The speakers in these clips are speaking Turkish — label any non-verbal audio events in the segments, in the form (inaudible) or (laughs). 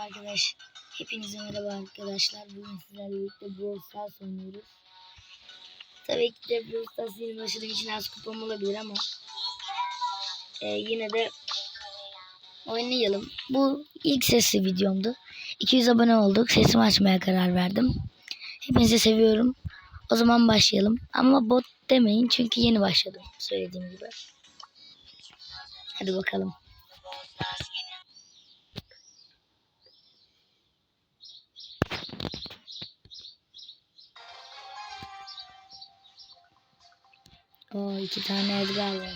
arkadaş. Hepinize merhaba arkadaşlar. Bugün sizlerle birlikte Brawl Stars oynuyoruz. Tabii ki de Brawl Stars yeni başladığım için az kupam olabilir ama e, yine de oynayalım. Bu ilk sesli videomdu. 200 abone olduk. Sesimi açmaya karar verdim. Hepinizi seviyorum. O zaman başlayalım. Ama bot demeyin çünkü yeni başladım söylediğim gibi. Hadi bakalım. Oo iki tane Edgar var.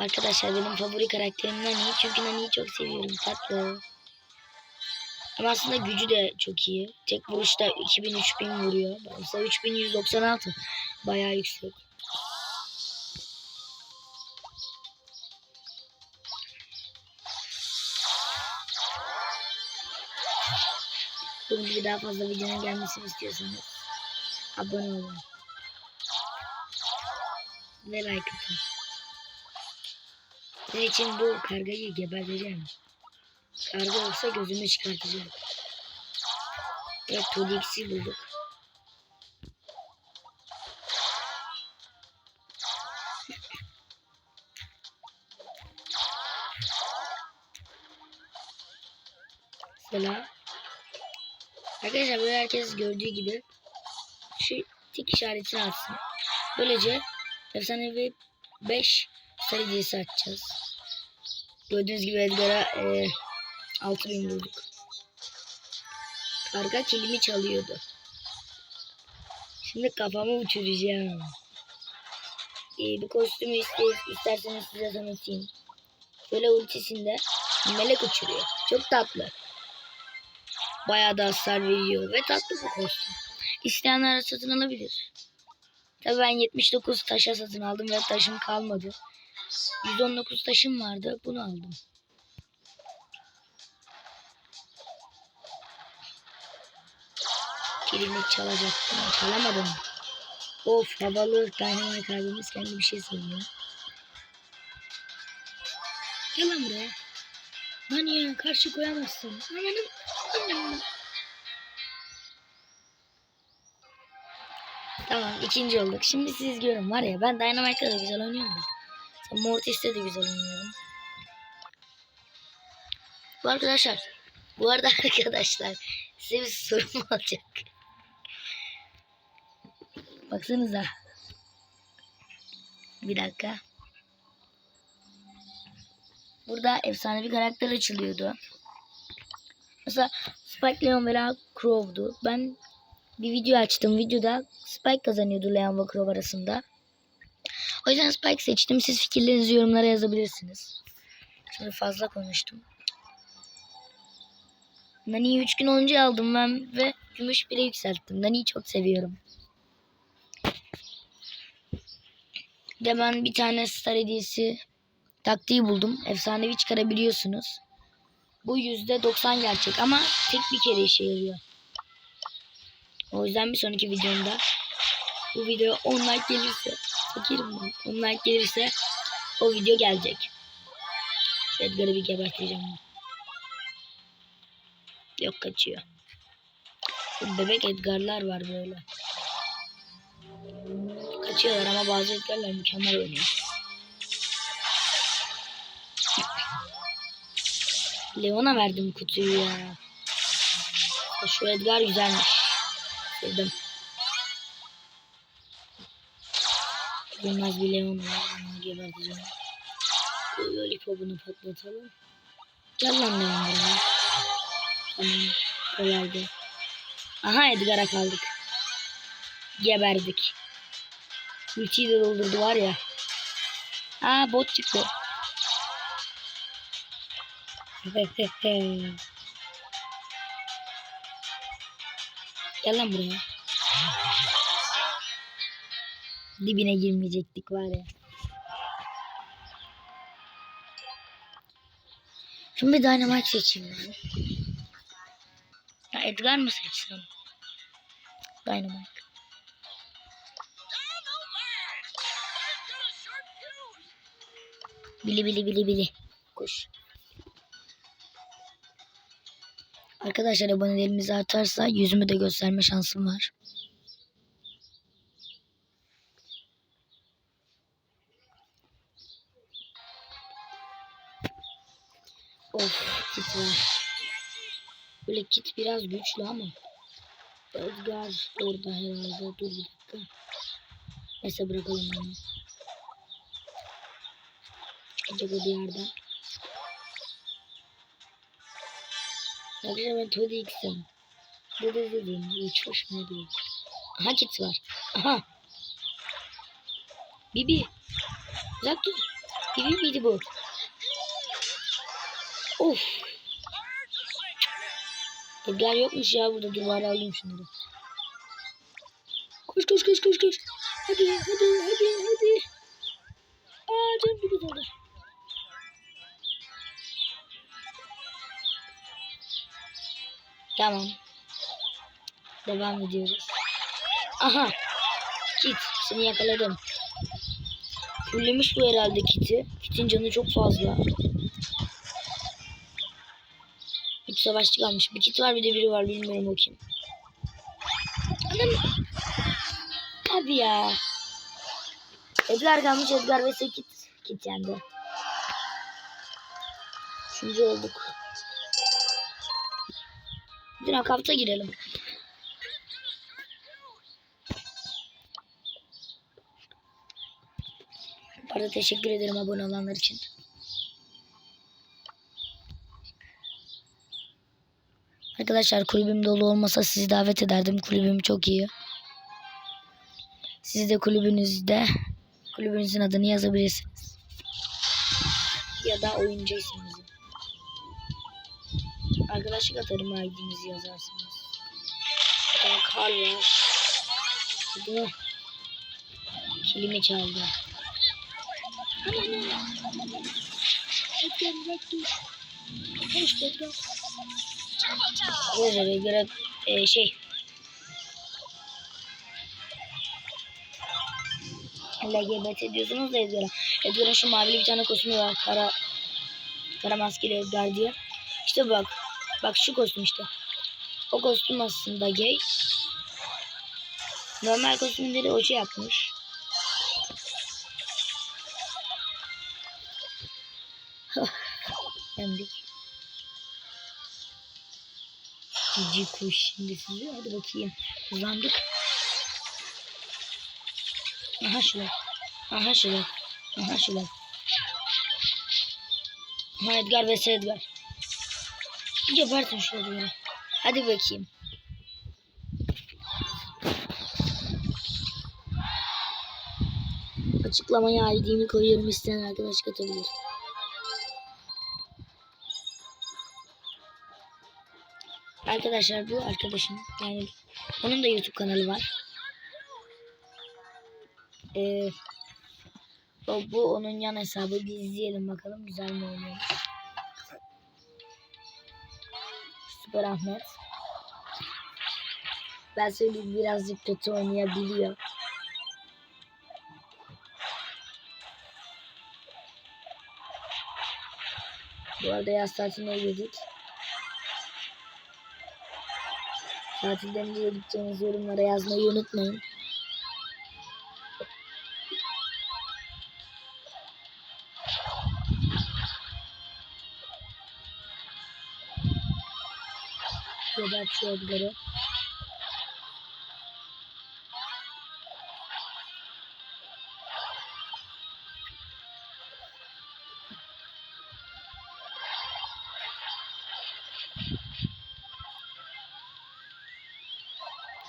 Arkadaşlar benim favori karakterim Nani. Çünkü Nani'yi çok seviyorum. Tatlı. Ama aslında gücü de çok iyi. Tek vuruşta 2000-3000 vuruyor. Mesela 3196. Bayağı yüksek. Bunun gibi daha fazla videonun gelmesini istiyorsanız abone olun. Ve like atın. Senin için bu kargayı geberteceğim. Karga olsa gözümü çıkartacağım. Evet Todix'i bulduk. Selam. Arkadaşlar böyle herkes gördüğü gibi şu tik işaretini atsın. Böylece efsanevi 5 sarı dizisi açacağız. Gördüğünüz gibi Edgar'a e, 6000 bulduk. Karga kilimi çalıyordu. Şimdi kafamı uçuracağım. E, bu kostümü iste, isterseniz size tanıtayım. Böyle ultisinde melek uçuruyor. Çok tatlı. Bayağı da veriyor ve tatlı bu kostüm. İsteyenler satın alabilir. Tabii ben 79 taşa satın aldım ve taşım kalmadı. 119 taşım vardı. Bunu aldım. Kilimi çalacaktım. Çalamadım. Of havalı Dynamite abimiz kendi bir şey söylüyor. Gel lan buraya. Lan ya karşı koyamazsın. Ananım. Tamam ikinci olduk. Şimdi siz görün var ya ben Dynamite'da da güzel oynuyorum. da. Mortis'te de güzel oynuyorum. Bu arkadaşlar. Bu arada (laughs) arkadaşlar size bir sorum olacak. Baksanıza. Bir dakika. Burada efsane bir karakter açılıyordu. Mesela Spike Leon veya Crow'du. Ben bir video açtım. Videoda Spike kazanıyordu Leon ve Crow arasında. O yüzden Spike seçtim. Siz fikirlerinizi yorumlara yazabilirsiniz. Şimdi fazla konuştum. Nani'yi 3 gün önce aldım ben ve gümüş 1'e yükselttim. Nani'yi çok seviyorum. De ben bir tane star hediyesi taktiği buldum. Efsanevi çıkarabiliyorsunuz. Bu %90 gerçek ama tek bir kere işe yarıyor. O yüzden bir sonraki videomda bu video 10 like gelirse fakirim ben. 10 like gelirse o video gelecek. Edgar'ı bir geberteceğim. Yok kaçıyor. Bebek Edgar'lar var böyle. Kaçıyorlar ama bazı Edgar'lar mükemmel oynuyor. Leon'a verdim kutuyu ya. Şu Edgar güzelmiş. Sevdim. Bilmez bir Leon var. Onu geberteceğim. Lollipop'unu patlatalım. Gel lan Leon buraya. Tamam. Kolaydı. Aha Edgar'a kaldık. Geberdik. Ultiyi de doldurdu var ya. Aa bot çıktı. (laughs) Gel lan buraya. Dibine girmeyecektik var ya. Şimdi Dynamite seçeyim ben. Ya Edgar mı seçsem? Dynamite. Bili bili bili bili. Koş. Arkadaşlar abonelerimiz artarsa yüzümü de gösterme şansım var. Of kit var. Böyle kit biraz güçlü ama. Edgar orada herhalde. Dur bir dakika. Neyse bırakalım onu. Acaba bir yerden. Arkadaşlar ben Todd X'im. Dede dedim. Hiç hoşuma değil. Aha kit var. Aha. Bibi. Uzak dur. Bibi miydi bu? Of. Edgar yokmuş ya burada. Dur bari alayım şunları. Koş koş koş koş koş. Hadi hadi hadi hadi. Aa canım bir orada. Tamam. Devam ediyoruz. Aha. Kit. Seni yakaladım. Fullemiş bu herhalde kiti. Kitin canı çok fazla. Üç savaşçı kalmış. Bir kit var bir de biri var. Bilmiyorum o kim. Adam. Abi ya. Edgar kalmış. Edgar ve kit. Kit yendi. Üçüncü olduk. Nakavta girelim. Bu teşekkür ederim abone olanlar için. Arkadaşlar kulübüm dolu olmasa sizi davet ederdim. Kulübüm çok iyi. Siz de kulübünüzde kulübünüzün adını yazabilirsiniz. Ya da oyuncu isminizi. Arkadaşlık atarım ID'nizi yazarsınız. Bir tane kar var. Bir de kilimi çaldı. Aman. Edgar bırak dur. Hoş Edgar. Arkadaşlar Edgar'a e, şey LGBT diyorsunuz da Edgar'a. Edgar'ın şu mavili bir tane kostümü var. Kara kara maskeli Edgar diye. İşte bak. Bak şu kostüm işte. O kostüm aslında gay. Normal kostümleri şey yapmış. (laughs) Yendik. Cici kuş şimdi sizi. Hadi bakayım. Uzandık. Aha şöyle. Aha şöyle. Aha şöyle. Edgar vs Edgar. Gebertin şu Edgar'ı. Hadi bakayım. Açıklamaya ID'mi koyuyorum isteyen arkadaş katabilir. Arkadaşlar bu arkadaşım yani onun da YouTube kanalı var. Ee, bu onun yan hesabı. Bir izleyelim bakalım güzel mi oynuyor. Süper Ahmet. Ben söyleyeyim birazcık kötü oynayabiliyor. Bu arada yaz tatiline girdik. Tatilden nereye gideceğiniz yorumlara yazmayı unutmayın. Edgar'ı.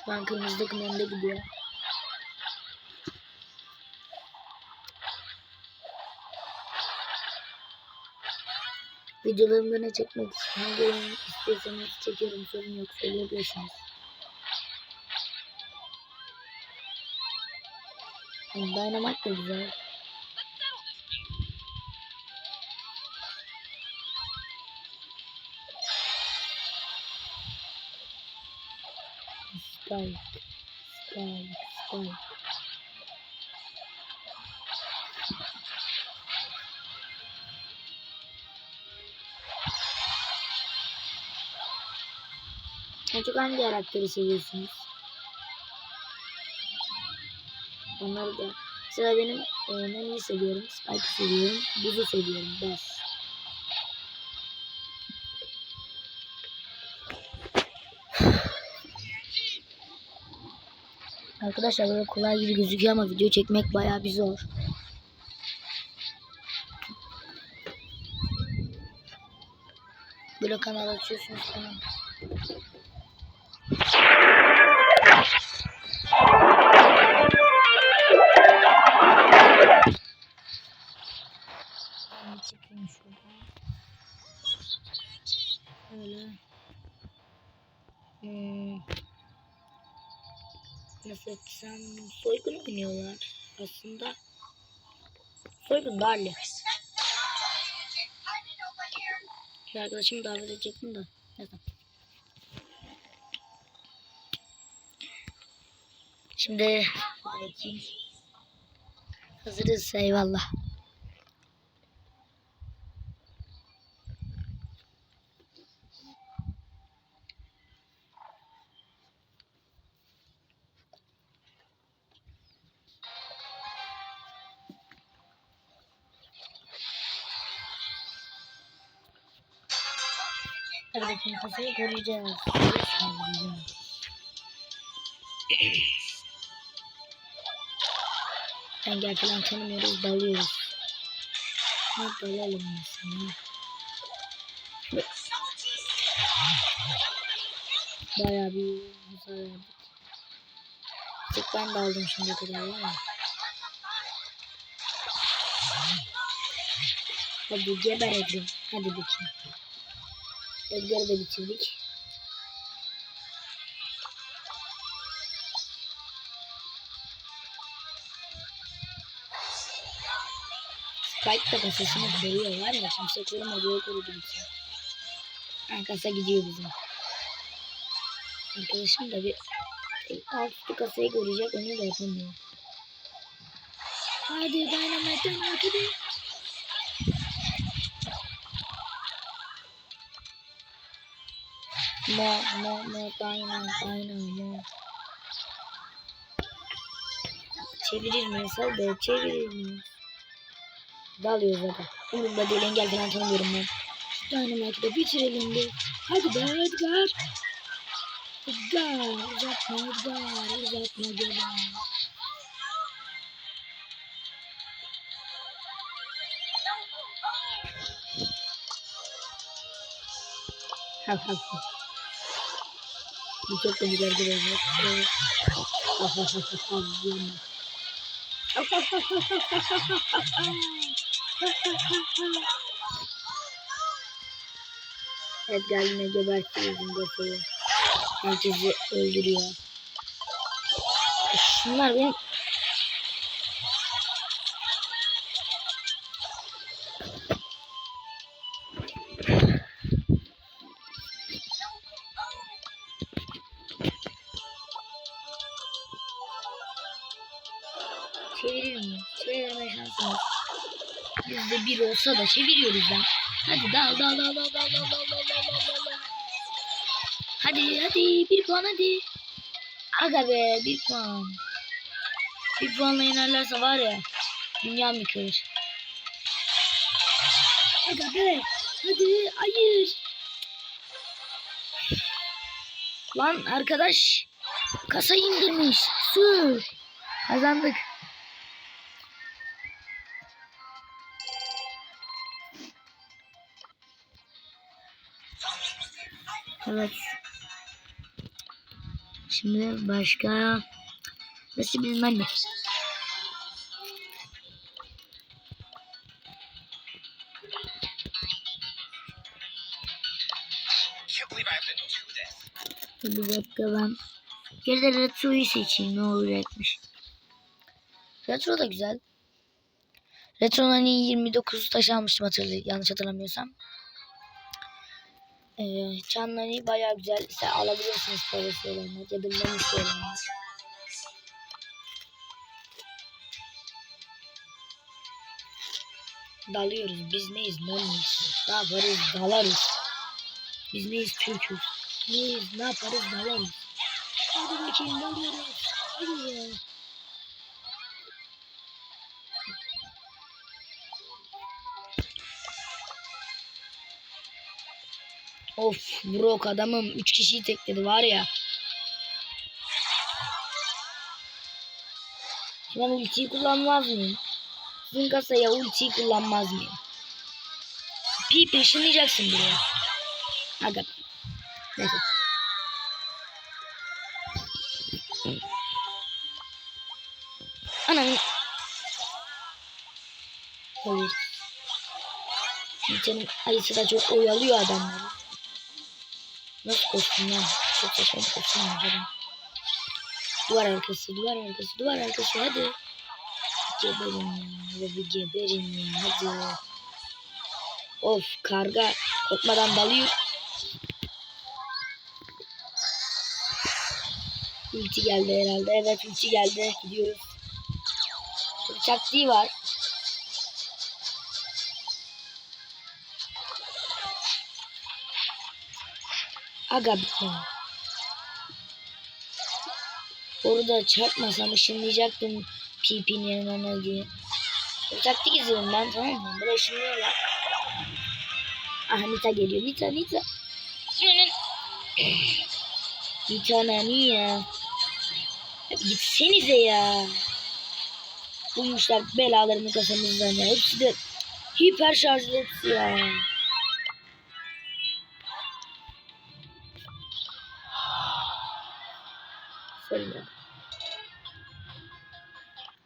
Şu an kırmızı takım önde gidiyor. Videolarımda ne çekmek hangi istiyorsanız çekiyorum sorun yok söyleyebilirsiniz. Dynamite da güzel. Spike, spike, spike. En çok hangi karakteri seviyorsunuz? Onları da. Mesela benim e, Nani'yi seviyorum. Spike'ı seviyorum. Buz'u seviyorum. Bas. Arkadaşlar böyle kolay gibi gözüküyor ama video çekmek bayağı bir zor. Böyle kanal açıyorsunuz falan. 80 soygun oynuyorlar aslında. Soygun Darli. Bir arkadaşımı davet edecektim da. Neyse. Şimdi. Hazırız eyvallah. Bakayım kasayı koruyacağız. Koruyacağız. Engel falan tanımıyoruz, dalıyoruz. Ne dalalım mesela. Bayağı bir hasar verdik. Tık ben de şimdi kadar ya. Hadi geber Edgar. Hadi bakayım. Edgar'ı da bitirdik. Spike da kasasını koruyor var ya kimse korumadı o korudu bütün. Ha, kasa gidiyor bizim. Arkadaşım da bir alt üstü kasayı koruyacak onu da yapamıyor. Hadi dynamite dynamite hadi. Mo mo mo dynamite dynamite mo. Çevirir mi? Sal be çevirir mi? Dalıyoruz zaten. Umurumda değil engel falan tanımıyorum ben. Şu Dynamite'ı da bitirelim bir. Hadi be Edgar. Edgar uzatma Edgar uzatma geber. Hav hav hav. Çok da güzel gelecek. evet geldiğine gebertti yüzüm kafayı. Herkesi öldürüyor. Şunlar benim olsa da çeviriyoruz ben. Hadi dal dal dal dal dal dal dal dal dal dal dal. Hadi hadi bir puan hadi. Aga be bir puan. Bir puanla yenerlerse var ya dünya mı kırır? Aga be hadi hayır. Lan arkadaş kasa indirmiş. Su. Kazandık. Evet. Şimdi başka nasıl bilmem ne. Bir dakika ben bir de retroyu seçeyim ne olacakmış. Retro da güzel. Retro'nun hani 29 taş almıştım hatırlı yanlış hatırlamıyorsam. Ee, Çanları bayağı güzel. İşte alabilirsiniz parası olanlar ya da bonus olanlar. Dalıyoruz. Biz neyiz? Moniyiz. Ne yaparız? Dalarız. Biz neyiz? Türk'üz. Neyiz? Ne yaparız? Dalarız. Hadi bakayım dalıyoruz. Hadi ya. Of Brock adamım 3 kişiyi tekledi var ya. Ben ultiyi kullanmaz mıyım? Sizin kasaya ultiyi kullanmaz mıyım? Pi peşinleyeceksin buraya. Aga. Neyse. Anam. Hayır. Nite'nin ayısı da çok oyalıyor adamları. Nasıl koştum lan? Çok saçma yaparım. Duvar arkası, duvar arkası, duvar arkası hadi. Geberin ya, bir geberin ya hadi. Of karga korkmadan dalıyor. Ulti geldi herhalde. Evet ulti geldi. Gidiyoruz. Taktiği var. Aga be. Orada çarpmasam ışınlayacaktım PP'nin yanına diye. Bir taktik izledim ben tamam mı? Böyle ışınlıyorlar. Aha Nita geliyor. Nita Nita. Nita nani ya? Gitsenize ya. Bulmuşlar belalarını kasamızdan ya. Hepsi de hiper şarjlı ya.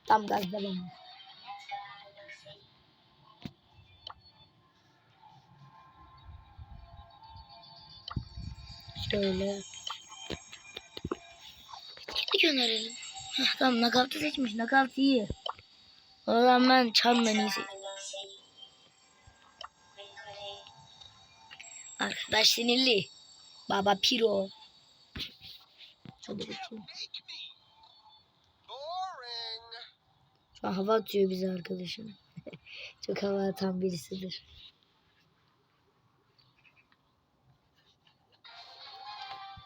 Tam gazda benim. Şöyle. Gittik gönderelim. Heh, tamam nakaltı seçmiş. Nakaltı iyi. O zaman ben çanla iyi. Arkadaş sinirli. Baba Piro. Hava atıyor bize arkadaşım. (laughs) Çok hava atan birisidir.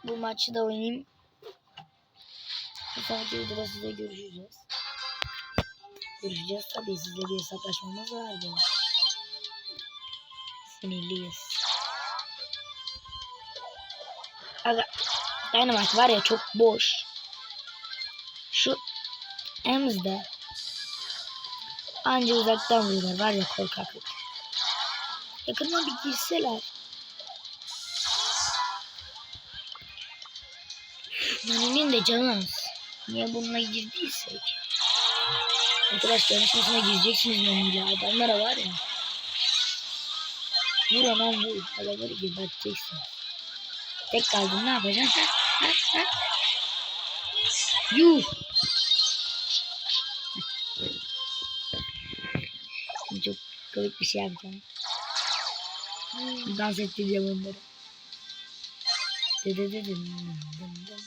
Bu maçı da oynayayım. Bir sonraki videoda size görüşeceğiz. Görüşeceğiz tabii sizle bir hesaplaşmamız vardı. Sinirliyiz. Aga, Dynamite var ya çok boş. Şu Ems'de anca uzaktan vuruyorlar var ya korkaklık. Yakından bir girseler. Nani'nin de canı az. Niye bununla girdiysek? Arkadaş yarışmasına gireceksiniz Nani'yle. Adamlara var ya. Vur anam vur. Adamları geberteceksin. Tek kaldın ne yapacaksın? Ha? Ha? Ha? Yuh. Komik bir şey yapacağım. Dans ettireceğim onları. Dı dı dım dım dım.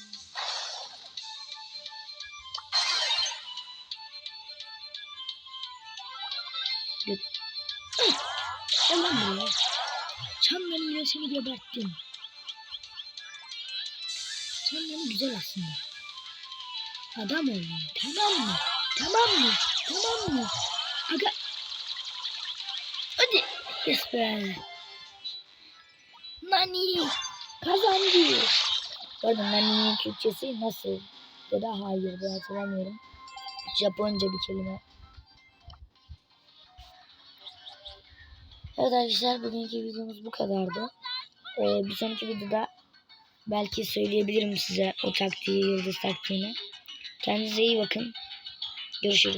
Göt. Hıh! Gel lan buraya. Güzel aslında. Adam oldun. Tamam mı? Tamam mı? Tamam mı? Aga. Yes be. Nani. Kazandı. Arada Nani'nin Türkçesi nasıl? Ya da hayır ben hatırlamıyorum. Japonca bir kelime. Evet arkadaşlar bugünkü videomuz bu kadardı. Ee, bir sonraki videoda belki söyleyebilirim size o taktiği, yıldız taktiğini. Kendinize iyi bakın. Görüşürüz.